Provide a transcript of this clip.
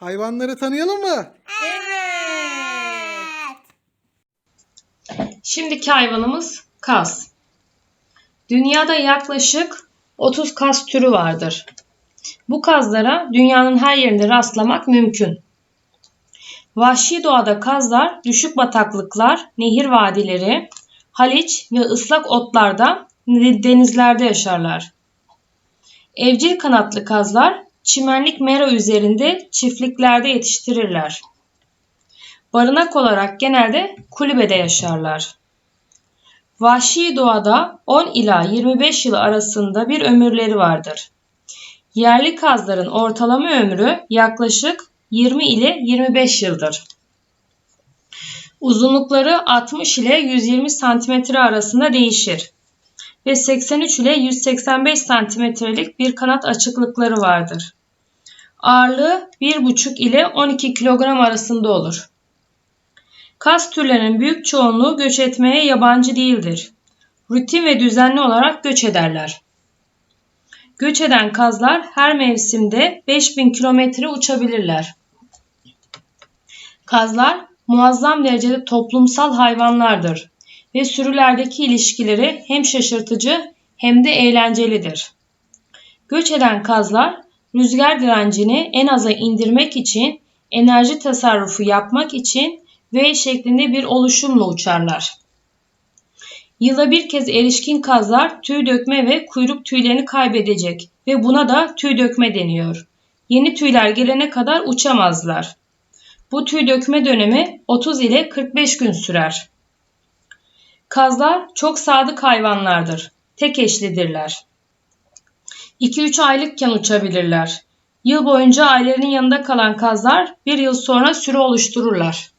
Hayvanları tanıyalım mı? Evet. Şimdiki hayvanımız kaz. Dünyada yaklaşık 30 kaz türü vardır. Bu kazlara dünyanın her yerinde rastlamak mümkün. Vahşi doğada kazlar düşük bataklıklar, nehir vadileri, haliç ve ıslak otlarda denizlerde yaşarlar. Evcil kanatlı kazlar çimenlik mera üzerinde çiftliklerde yetiştirirler. Barınak olarak genelde kulübede yaşarlar. Vahşi doğada 10 ila 25 yıl arasında bir ömürleri vardır. Yerli kazların ortalama ömrü yaklaşık 20 ile 25 yıldır. Uzunlukları 60 ile 120 cm arasında değişir ve 83 ile 185 cm'lik bir kanat açıklıkları vardır. Ağırlığı 1,5 ile 12 kilogram arasında olur. Kaz türlerinin büyük çoğunluğu göç etmeye yabancı değildir. Rutin ve düzenli olarak göç ederler. Göç eden kazlar her mevsimde 5000 kilometre uçabilirler. Kazlar muazzam derecede toplumsal hayvanlardır ve sürülerdeki ilişkileri hem şaşırtıcı hem de eğlencelidir. Göç eden kazlar rüzgar direncini en aza indirmek için enerji tasarrufu yapmak için V şeklinde bir oluşumla uçarlar. Yılda bir kez erişkin kazlar tüy dökme ve kuyruk tüylerini kaybedecek ve buna da tüy dökme deniyor. Yeni tüyler gelene kadar uçamazlar. Bu tüy dökme dönemi 30 ile 45 gün sürer. Kazlar çok sadık hayvanlardır. Tek eşlidirler. 2-3 aylıkken uçabilirler. Yıl boyunca ailelerinin yanında kalan kazlar bir yıl sonra sürü oluştururlar.